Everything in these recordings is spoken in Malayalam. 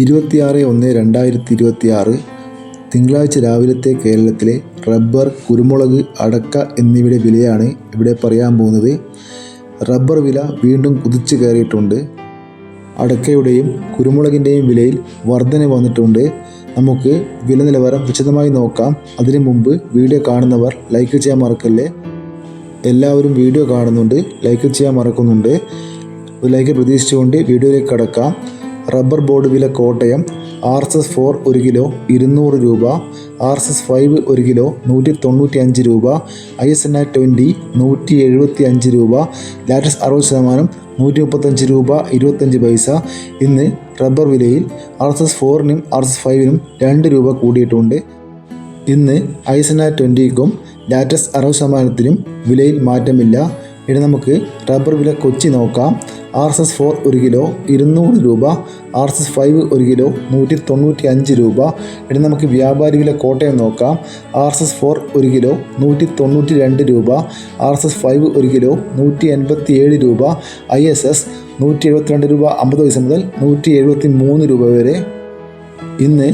ഇരുപത്തിയാറ് ഒന്ന് രണ്ടായിരത്തി ഇരുപത്തിയാറ് തിങ്കളാഴ്ച രാവിലത്തെ കേരളത്തിലെ റബ്ബർ കുരുമുളക് അടക്ക എന്നിവയുടെ വിലയാണ് ഇവിടെ പറയാൻ പോകുന്നത്. റബ്ബർ വില വീണ്ടും കുതിച്ചു കയറിയിട്ടുണ്ട്. അടക്കയുടെയും കുരുമുളകിന്റെയും വിലയിൽ വർധന വന്നിട്ടുണ്ട്. നമുക്ക് വില നിലവാരം വിശദമായി നോക്കാം. അതിനു മുമ്പ് വീഡിയോ കാണുന്നവർ ലൈക്ക് ചെയ്യാൻ മറക്കല്ലേ? എല്ലാവരും വീഡിയോ കാണുന്നുണ്ട് ലൈക്ക് ചെയ്യാൻ മറക്കുന്നുണ്ട്. ഒരു ലൈക്ക് പ്രതീക്ഷിച്ചുകൊണ്ട് വീഡിയോയിലേക്ക് കടക്കാം. റബ്ബർ ബോർഡ് വില Kottayam R S S four ഒരു കിലോ ഇരുന്നൂറ് രൂപ ആർ എസ് എസ് ഫൈവ് ഒരു കിലോ നൂറ്റി തൊണ്ണൂറ്റി അഞ്ച് രൂപ I S N R twenty നൂറ്റി എഴുപത്തി അഞ്ച് രൂപ ലാറ്റസ് അറുപത് ശതമാനം നൂറ്റി മുപ്പത്തഞ്ച് രൂപ ഇരുപത്തഞ്ച് പൈസ. ഇന്ന് റബ്ബർ വിലയിൽ ആർ എസ് എസ് ഫോറിനും ആർ എസ് എസ് ഫൈവിനും രണ്ട് രൂപ കൂടിയിട്ടുണ്ട്. ഇന്ന് ഐ എസ് എൻ ആർ ട്വന്റിക്കും ലാറ്റസ് അറുപത് ശതമാനത്തിനും വിലയിൽ മാറ്റമില്ല. ഇനി നമുക്ക് റബ്ബർ വില കൊച്ചി നോക്കാം. ആർ എസ് എസ് ഫോർ ഒരു കിലോ ഇരുന്നൂറ് രൂപ. ആർ എസ് എസ് ഫൈവ് ഒരു കിലോ നൂറ്റി തൊണ്ണൂറ്റി അഞ്ച് രൂപ. ഇനി നമുക്ക് വ്യാപാരി വില കോട്ടയം നോക്കാം. ആർ എസ് എസ് ഫോർ ഒരു കിലോ നൂറ്റി തൊണ്ണൂറ്റി രണ്ട് രൂപ. ആർ എസ് എസ് ഫൈവ് ഒരു കിലോ നൂറ്റി എൺപത്തി ഏഴ് രൂപ. ഐ എസ് എസ് നൂറ്റി എഴുപത്തിരണ്ട് രൂപ അമ്പത് പൈസ മുതൽ നൂറ്റി എഴുപത്തി മൂന്ന് രൂപ വരെ. ഇന്ന്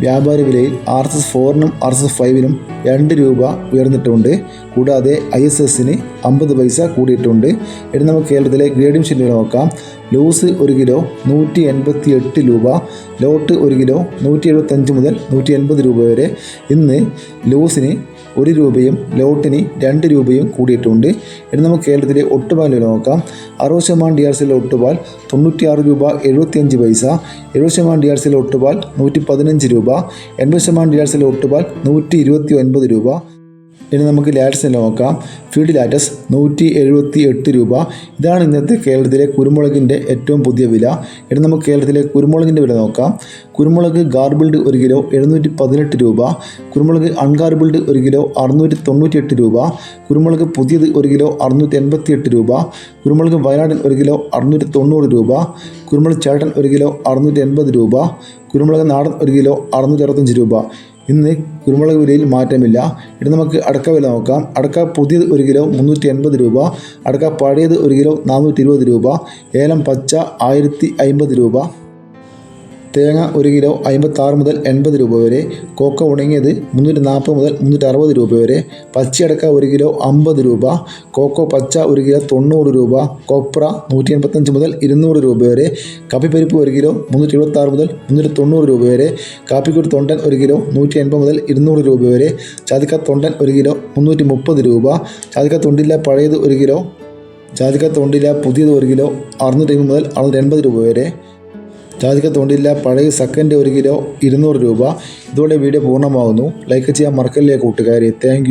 വ്യാപാര വിലയിൽ ആർ എസ് എസ് ഫോറിനും ആർ എസ് എസ് ഫൈവിനും രണ്ട് രൂപ ഉയർന്നിട്ടുണ്ട്. കൂടാതെ ഐ എസ് എസിന് അമ്പത് പൈസ കൂടിയിട്ടുണ്ട്. ഇനി നമുക്ക് കേരളത്തിലെ ഗ്രേഡിംഗ് ഷെഡ്യൂൾ നോക്കാം. ലൂസ് ഒരു കിലോ നൂറ്റി എൺപത്തി എട്ട് രൂപ. ലോട്ട് ഒരു കിലോ നൂറ്റി എഴുപത്തഞ്ച് മുതൽ നൂറ്റി എൺപത് രൂപ വരെ. ഇന്ന് ലൂസിന് ഒരു രൂപയും ലോട്ടിന് രണ്ട് രൂപയും കൂടിയിട്ടുണ്ട്. ഇനി നമുക്ക് കേരളത്തിലെ ഒട്ടുപാൽ നോക്കാം. അറുപത് ശതമാനം ഡി ആർ സിയിലെ ഒട്ടുപാൽ തൊണ്ണൂറ്റിയാറ് രൂപ എഴുപത്തിയഞ്ച് പൈസ. എഴുപത് ശതമാനം ഡി ആർ സിയിലെ ഒട്ടുപാൽ നൂറ്റി പതിനഞ്ച് രൂപ. എൺപത് ശതമാനം ഡി ആർ സിയിലെ ഒട്ടുപാൽ നൂറ്റി ഇരുപത്തി ഒൻപത് രൂപ. ഇനി നമുക്ക് ലാറ്റസിനെ നോക്കാം. ഫീഡ് ലാറ്റസ് നൂറ്റി എഴുപത്തി എട്ട് രൂപ. ഇതാണ് ഇന്നത്തെ കേരളത്തിലെ കുരുമുളകിന്റെ ഏറ്റവും പുതിയ വില. ഇനി നമുക്ക് കേരളത്തിലെ കുരുമുളകിന്റെ വില നോക്കാം. കുരുമുളക് ഗാർബിൾഡ് ഒരു കിലോ എഴുന്നൂറ്റി പതിനെട്ട് രൂപ. കുരുമുളക് അൺഗാർബിൾഡ് ഒരു കിലോ അറുന്നൂറ്റി തൊണ്ണൂറ്റി എട്ട് രൂപ. കുരുമുളക് പുതിയത് ഒരു കിലോ അറുന്നൂറ്റി എൺപത്തി എട്ട് രൂപ. കുരുമുളക് വയനാടൻ ഒരു കിലോ അറുന്നൂറ്റി തൊണ്ണൂറ് രൂപ. കുരുമുളക് ചേട്ടൻ ഒരു കിലോ അറുന്നൂറ്റി എൺപത് രൂപ. കുരുമുളക് നാടൻ ഒരു കിലോ അറുന്നൂറ്റി അറുപത്തഞ്ച് രൂപ. ഇന്ന് കുരുമുളക് വിലയിൽ മാറ്റമില്ല. ഇനി നമുക്ക് അടക്ക വില നോക്കാം. അടക്ക പുതിയത് ഒരു കിലോ മുന്നൂറ്റി എൺപത് രൂപ. അടക്ക പഴയത് ഒരു കിലോ നാനൂറ്റി ഇരുപത് രൂപ. ഏലം പച്ച ആയിരത്തി അമ്പത് രൂപ. തേങ്ങ ഒരു കിലോ അമ്പത്താറ് മുതൽ എൺപത് രൂപ വരെ കോക്ക ഉണങ്ങിയത് മുന്നൂറ്റി നാൽപ്പത് മുതൽ മുന്നൂറ്റി അറുപത് രൂപ വരെ പച്ചയടക്ക ഒരു കിലോ അമ്പത് രൂപ കോക്കോ പച്ച ഒരു കിലോ തൊണ്ണൂറ് രൂപ കൊപ്ര നൂറ്റി എൺപത്തഞ്ച് മുതൽ ഇരുന്നൂറ് രൂപ വരെ കാപ്പിപ്പരിപ്പ് ഒരു കിലോ മുന്നൂറ്റി എഴുപത്താറ് മുതൽ മുന്നൂറ്റി തൊണ്ണൂറ് രൂപ വരെ കാപ്പിക്കുരു തൊണ്ടൻ ഒരു കിലോ നൂറ്റി എൺപത് മുതൽ ഇരുന്നൂറ് രൂപ വരെ ചാതിക്ക തൊണ്ടൻ ഒരു കിലോ മുന്നൂറ്റി മുപ്പത് രൂപ ചാതിക്ക തൊണ്ടില്ല പഴയത് ഒരു കിലോ ചാതിക്ക തൊണ്ടില്ല പുതിയത് ഒരു കിലോ അറുന്നൂറ്റി മുതൽ അറുന്നൂറ്റി എൺപത് രൂപ വരെ ജാതിക്ക തൊണ്ടില്ല പഴയ സെക്കൻഡ് ഒരു കിലോ ഇരുന്നൂറ് രൂപ. ഇതോടെ വീഡിയോ പൂർണമാകുന്നു. ലൈക്ക് ചെയ്യാൻ മറക്കല്ലേ കൂട്ടുകാരെ. താങ്ക്